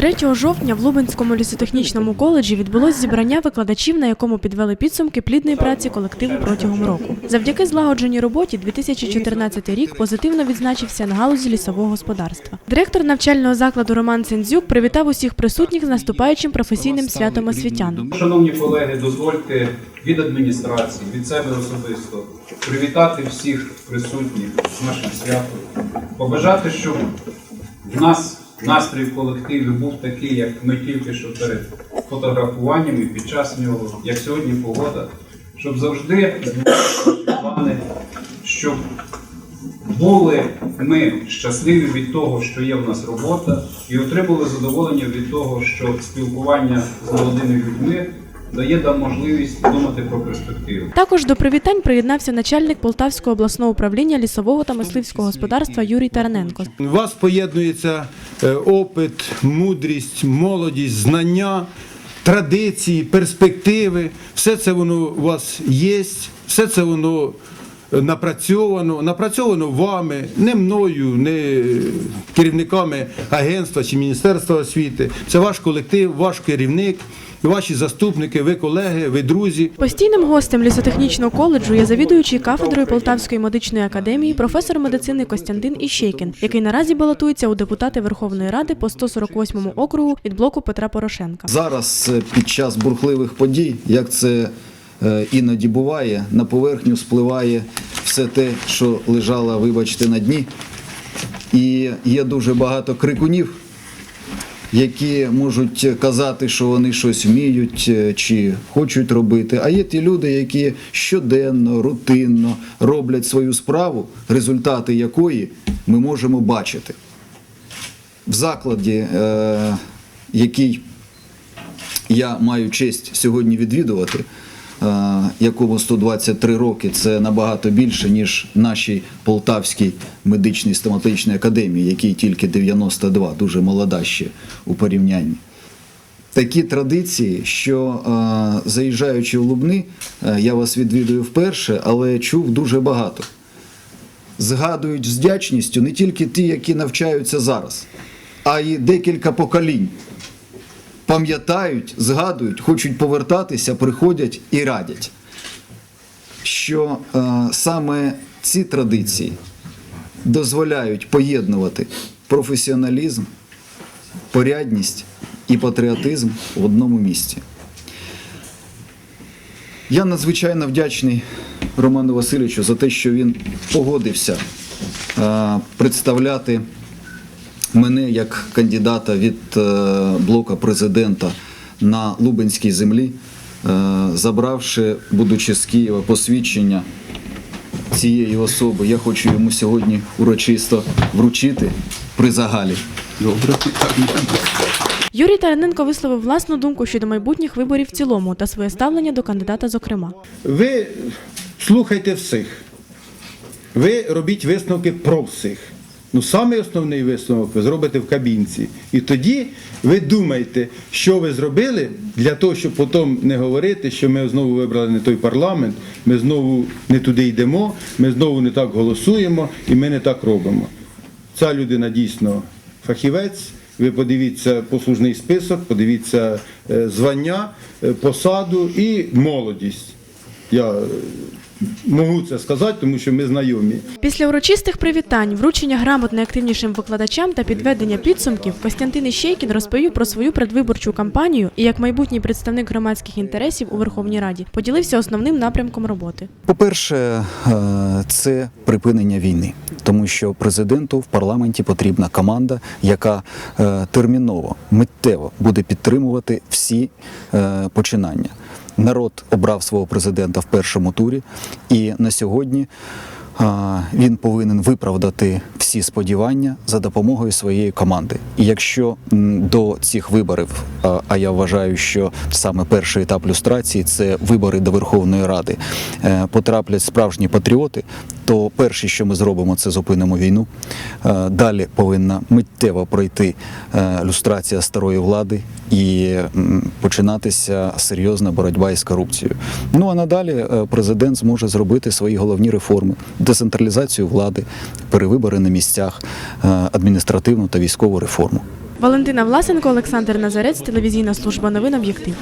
3 жовтня в Лубенському лісотехнічному коледжі відбулось зібрання викладачів, на якому підвели підсумки плідної праці колективу протягом року. Завдяки злагодженій роботі 2014 рік позитивно відзначився на галузі лісового господарства. Директор навчального закладу Роман Сензюк привітав усіх присутніх з наступаючим професійним святом освітян. Шановні колеги, дозвольте від адміністрації, від себе особисто привітати всіх присутніх з нашим святом, побажати, щоб в нас настрій в колективі був такий, як ми тільки що перед фотографуванням і під час нього, як сьогодні погода, щоб завжди плани, щоб були ми щасливі від того, що є в нас робота, і отримали задоволення від того, що спілкування з молодими людьми дає нам можливість думати про перспективу. Також до привітань приєднався начальник Полтавського обласного управління лісового та мисливського господарства Юрій Тараненко. У вас поєднується е, опит, мудрість, молодість, знання, традиції, перспективи. Все це воно у вас є, все це воно напрацьовано, напрацьовано вами, не мною, не керівниками агентства чи Міністерства освіти. Це ваш колектив, ваш керівник, ваші заступники, ви колеги, ви друзі. Постійним гостем лісотехнічного коледжу є завідуючий кафедрою Полтавської медичної академії, професор медицини Костянтин Іщейкін, який наразі балотується у депутати Верховної Ради по 148 округу від блоку Петра Порошенка. Зараз е, під час бурхливих подій, як це іноді буває, на поверхню спливає все те, що лежало, вибачте, на дні. І є дуже багато крикунів, які можуть казати, що вони щось вміють е, чи хочуть робити. А є ті люди, які щоденно, рутинно роблять свою справу, результати якої ми можемо бачити. В закладі, е, який я маю честь сьогодні відвідувати, е, якому 123 роки, це набагато більше, ніж нашій Полтавській медичній стоматологічній академії, якій тільки 92, дуже молода ще у порівнянні. Такі традиції, що е, заїжджаючи в Лубни, е, я вас відвідую вперше, але чув дуже багато. Згадують з вдячністю не тільки ті, які навчаються зараз, а й декілька поколінь пам'ятають, згадують, хочуть повертатися, приходять і радять, що е, саме ці традиції дозволяють поєднувати професіоналізм, порядність і патріотизм в одному місці. Я надзвичайно вдячний Роману Васильовичу за те, що він погодився е, представляти мене як кандидата від е, блока президента на Лубенській землі, е, забравши, будучи з Києва, посвідчення цієї особи, я хочу йому сьогодні урочисто вручити при загалі. Добре. Юрій Тараненко висловив власну думку щодо майбутніх виборів в цілому та своє ставлення до кандидата, зокрема. Ви слухайте всіх. Ви робіть висновки про всіх. Ну, самий основний висновок ви зробите в кабінці. І тоді ви думаєте, що ви зробили для того, щоб потім не говорити, що ми знову вибрали не той парламент, ми знову не туди йдемо, ми знову не так голосуємо і ми не так робимо. Ця людина дійсно фахівець. Ви подивіться послужний список, подивіться е, звання, е, посаду і молодість. Я можу це сказати, тому що ми знайомі. Після урочистих привітань, вручення грамот найактивнішим викладачам та підведення підсумків Костянтин Іщейкін розповів про свою предвиборчу кампанію і як майбутній представник громадських інтересів у Верховній Раді поділився основним напрямком роботи. По-перше, е, це припинення війни, тому що президенту в парламенті потрібна команда, яка е, терміново, миттєво буде підтримувати всі е, починання. Народ обрав свого президента в першому турі, і на сьогодні він повинен виправдати всі сподівання за допомогою своєї команди. І якщо до цих виборів, а, я вважаю, що саме перший етап люстрації це вибори до Верховної Ради, е, потраплять справжні патріоти, то перше, що ми зробимо, це зупинимо війну. Е, Далі повинна миттєво пройти е, люстрація старої влади і починатися серйозна боротьба із корупцією. Ну а надалі президент зможе зробити свої головні реформи: децентралізацію влади, перевибори на місцях, е, адміністративну та військову реформу. Валентина Власенко, Олександр Назарець, телевізійна служба новин «Об'єктив».